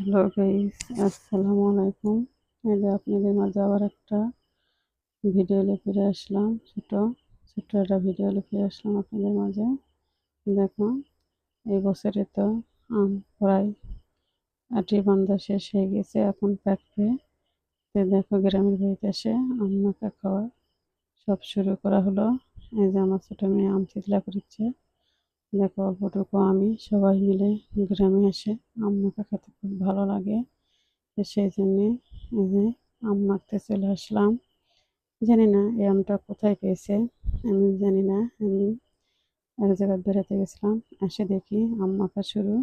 Hello guys আসসালামু আলাইকুম যে আপনাদের মাঝে আবার একটা ভিডিও নিয়ে ফিরে আসলাম, ছোট ছোট্ট একটা ভিডিও নিয়ে ফিরে আসলাম আপনাদের মাঝে। দেখো এই বছরে তো আম প্রায় আটি বান্ধা শেষ হয়ে গেছে এখন পাকবে তো দেখো, গ্রামের বাড়িতে এসে আম মাখা খাওয়া সব শুরু করা হলো। এই যে আমার ছোটো মেয়ে আম চিতলা করছে। দেখো অল্পটুকু আমি, সবাই মিলে গ্রামে এসে আম মাখা খেতে খুব ভালো লাগে। সেই জন্যে যে আম মাখতে চলে আসলাম। জানি না এই আমটা কোথায় পেয়েছে, আমি জানি না। আমি এক জায়গায় বেড়াতে গেছিলাম, এসে দেখি আম মাখা শুরু।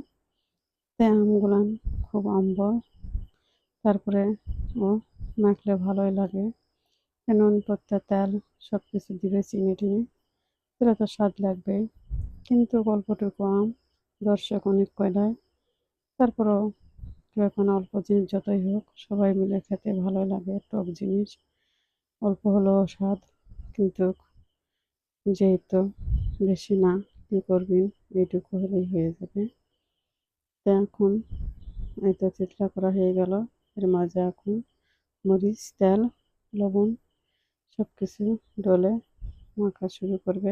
তাই আমগুলান খুব আম্বর তারপরে ও মাখলে ভালোই লাগে। নুন, পত্তা, তেল সব কিছু দিবে চিনি টিনি তাহলে তো স্বাদ লাগবে কিন্তু অল্পটুকু আম দর্শক অনেক কয়লায়। তারপরও এখন অল্প জিনিস যতই হোক, সবাই মিলে খেতে ভালো লাগে, টক জিনিস। অল্প হলেও স্বাদ, কিন্তু যেহেতু বেশি না, কী করবি? এইটুকু হলেই হয়ে যাবে। তো এখন এই তো চিতলা করা হয়ে গেল। এর মাঝে এখন মরিচ, তেল, লবণ সব কিছু ডলে মাখা শুরু করবে।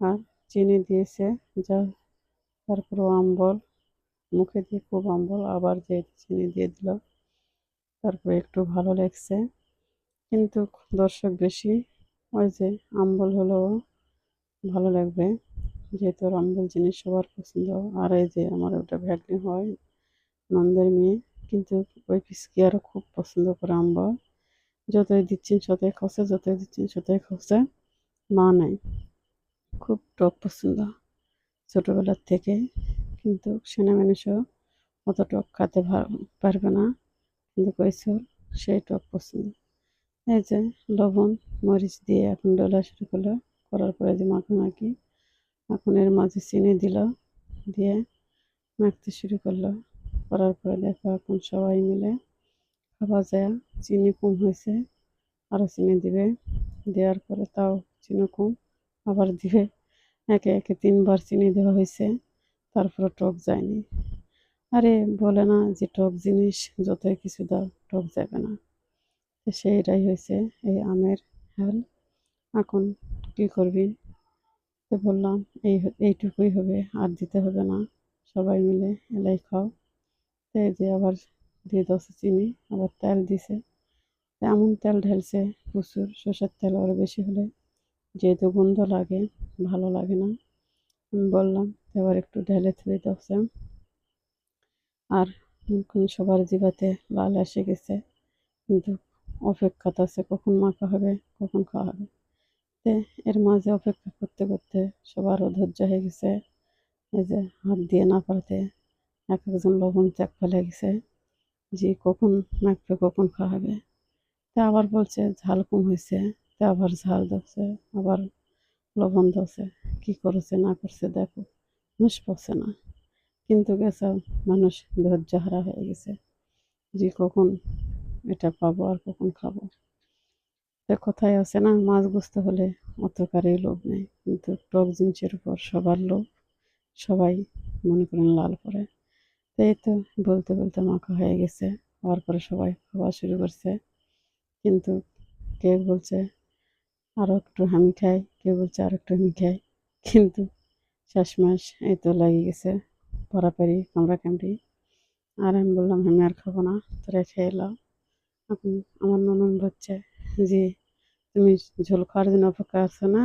আর চিনি দিয়েছে, যা তারপরও আম্বল, মুখে দিয়ে খুব আম্বল, আবার যে চিনি দিয়ে দিল, তারপরে একটু ভালো লাগছে। কিন্তু দর্শক বেশি, ওই যে আম্বল হলেও ভালো লাগবে, যেহেতু আম্বল জিনিস সবার পছন্দ। আর এই যে আমার ওটা ভ্যাগনি হয়, নন্দের মেয়ে, কিন্তু ওই পিসকি আরও খুব পছন্দ করে আম্বল। যতই দিচ্ছেন ততই খসে যতই দিচ্ছেন ততই খসে মা নাই। খুব টক পছন্দ ছোটোবেলার থেকে, কিন্তু সেনা মানুষও অত টক খেতে পারবে না। কিন্তু কৈশোর সেই টক পছন্দ। এই যে লবণ, মরিচ দিয়ে এখন ডলা শুরু করল। করার পরে যে মাখামাখি, এখন এর মাঝে চিনি দিল, দিয়ে মাখতে শুরু করল। করার পরে দেখো এখন সবাই মিলে খাওয়া যায়। চিনি কম হয়েছে আরও চিনি দিবে। দেওয়ার পরে তাও চিনি কম। আবার দিবে একে একে তিনবার চিনি দেওয়া হয়েছে তারপরে টক যায়নি। আরে বলে না যে টক জিনিস যতই কিছু দাও, টক যাবে না। সেইটাই হয়েছে, এই আমের হাল। এখন কী করবি? তো বললাম, এই এইটুকুই হবে, আর দিতে হবে না। সবাই মিলে এলাই খাও। এই যে আবার দিয়ে দশ চিনি, আবার তেল দিছে এমন তেল ঢেলছে প্রচুর, সর্ষের তেল আরও বেশি হলে যেহেতু গন্ধ লাগে, ভালো লাগে না। আমি বললাম, এবার একটু ঢেলে থুয়ে দশে আর সবার জিবাতে লাল এসে গেছে, কিন্তু অপেক্ষাতে আছে কখন মাখা হবে, কখন খাওয়া হবে। তে এর মাঝে অপেক্ষা করতে করতে সবার ধৈর্য হয়ে গেছে, এই যে হাত দিয়ে না পারতে এক একজন লবণ চাক ফেলে গেছে, যে কখন মাখবে, কখন খাওয়া হবে। তা আবার বলছে, ঝাল কম হয়েছে। আবার ঝাল দিচ্ছে আবার লবণ দিচ্ছে কী করেছে, না করছে, দেখো হুঁশ পাচ্ছে না। কিন্তু গেছে, মানুষ ধৈর্য হারা হয়ে গেছে যে কখন এটা পাবো আর কখন খাব। তো কোথায় আছে না, মাছ বুঝতে হলে অত কারেই লোভ নেই, কিন্তু টক জিনিসের উপর সবার লোভ, সবাই মনে করেন লাল পরে। এই তো বলতে বলতে মাখা হয়ে গেছে, হওয়ার পরে সবাই খাওয়া শুরু করছে, কিন্তু কে বলছে আরও একটু হামি খাই, কেউ বলছে আর একটু হামি খাই। কিন্তু শেষমাস এই তো লাগিয়ে গেছে পরাপারি কামড়া কামড়ি আর আমি বললাম, আমি আর খাব না, তোরে খেয়ে এলাম এখন আমার ননন বলছে যে তুমি ঝোল খাওয়ার জন্য অপেক্ষা আছো না?